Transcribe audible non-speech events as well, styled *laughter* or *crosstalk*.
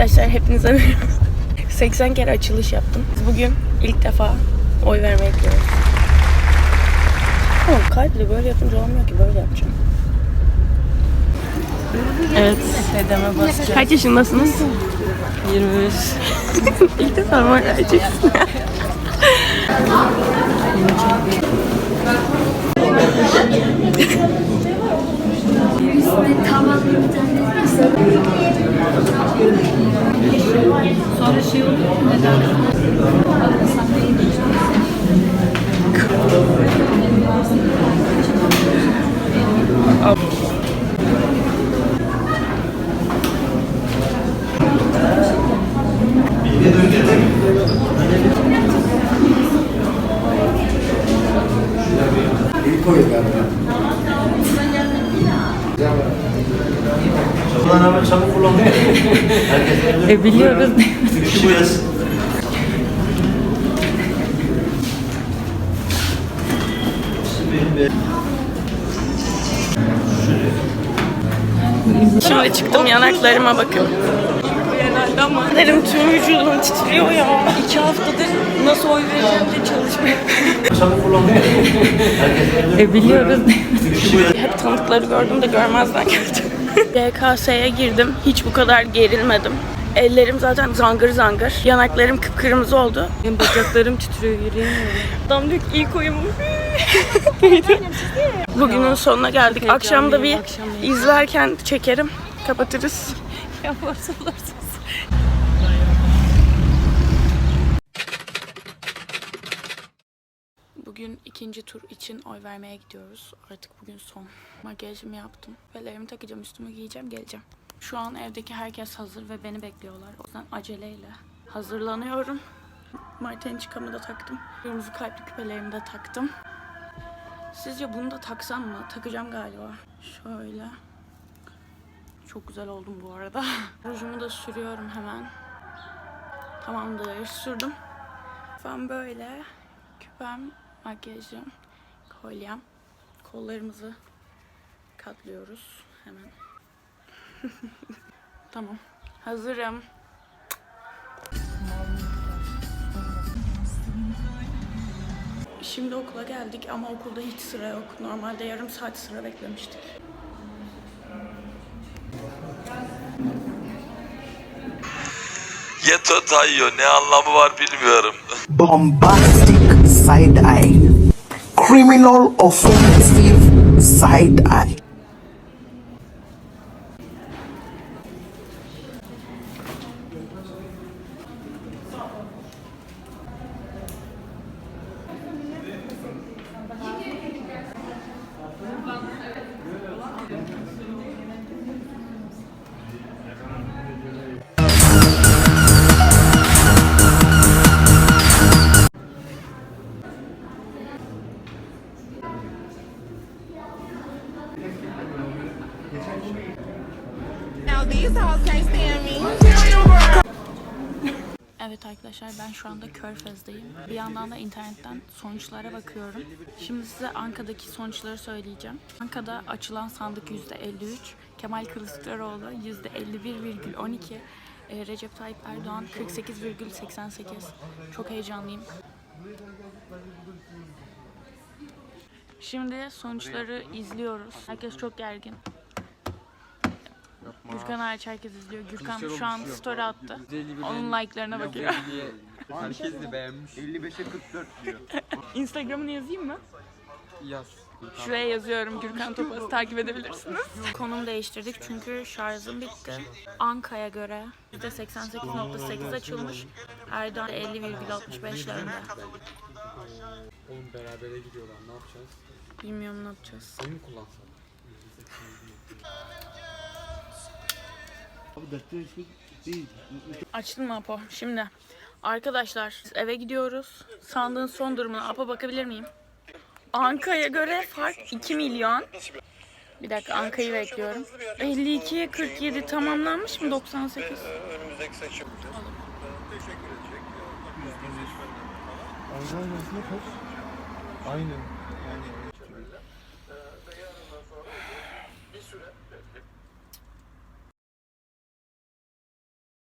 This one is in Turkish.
Arkadaşlar hepinize merhaba. *laughs* 80 kere açılış yaptım. Bugün ilk defa oy vermeye gidiyoruz. Oğlum kalple böyle yapınca olmuyor ki böyle yapacağım. Evet. Dedeme basacağım. Kaç yaşındasınız? 23. *laughs* İlk defa mı vereceksin? Sonra şey oluyor mu? Neden? Hemen çabuk kullanıyor. E biliyoruz. Üçü bu yaz. Şimdi çıktım yanaklarıma bakın. Genelde ama derim tüm vücudum titriyor ya. İki haftadır nasıl oy vereceğim diye çalışmıyorum. E biliyoruz. Hep tanıdıkları gördüm de görmezden geldim. YKS'ye girdim. Hiç bu kadar gerilmedim. Ellerim zaten zangır zangır. Yanaklarım kıpkırmızı oldu. Benim bacaklarım titriyor yürüyemiyorum. Adam diyor ki ilk oyumu. *laughs* Bugünün sonuna geldik. Akşam da bir izlerken çekerim. Kapatırız. *laughs* Yaparsa olursunuz. Bugün ikinci tur için oy vermeye gidiyoruz. Artık bugün son. Makyajımı yaptım. Velerimi takacağım, üstümü giyeceğim, geleceğim. Şu an evdeki herkes hazır ve beni bekliyorlar. O yüzden aceleyle hazırlanıyorum. Marteniçkamı da taktım. Kırmızı kalpli küpelerimi de taktım. Sizce bunu da taksam mı? Takacağım galiba. Şöyle. Çok güzel oldum bu arada. *laughs* Rujumu da sürüyorum hemen. Tamamdır. Sürdüm. Ben böyle. Küpem, makyajım, kolyem. Kollarımızı katlıyoruz hemen. *laughs* tamam. Hazırım. Şimdi okula geldik ama okulda hiç sıra yok. Normalde yarım saat sıra beklemiştik. Yeto Tayyo ne anlamı var bilmiyorum. bombastic side eye, criminal offensive side eye. Evet arkadaşlar ben şu anda Körfez'deyim. Bir yandan da internetten sonuçlara bakıyorum. Şimdi size Anka'daki sonuçları söyleyeceğim. Anka'da açılan sandık %53, Kemal Kılıçdaroğlu %51,12, e, Recep Tayyip Erdoğan 48,88. Çok heyecanlıyım. Şimdi sonuçları izliyoruz. Herkes çok gergin. Gürkan hariç herkes izliyor. Gürkan şu an story attı. Onun like'larına bakıyor. *laughs* Herkes de beğenmiş. 55'e 44 diyor. Instagram'ını yazayım mı? Yaz. Şuraya yazıyorum Gürkan Topaz'ı takip edebilirsiniz. Konum değiştirdik çünkü şarjım bitti. Anka'ya göre %88.8 açılmış. Erdoğan 50,65'lerinde. Oğlum berabere gidiyorlar. Ne yapacağız? Bilmiyorum ne yapacağız. Seni mi Açtım Apo. Şimdi arkadaşlar eve gidiyoruz. Sandığın son durumuna Apo bakabilir miyim? Anka'ya göre fark 2 milyon. Bir dakika Anka'yı bekliyorum. 52'ye 47 tamamlanmış mı 98? Önümüzdeki seçim. Teşekkür edecek. Aynen. Yani *sighs* bir süre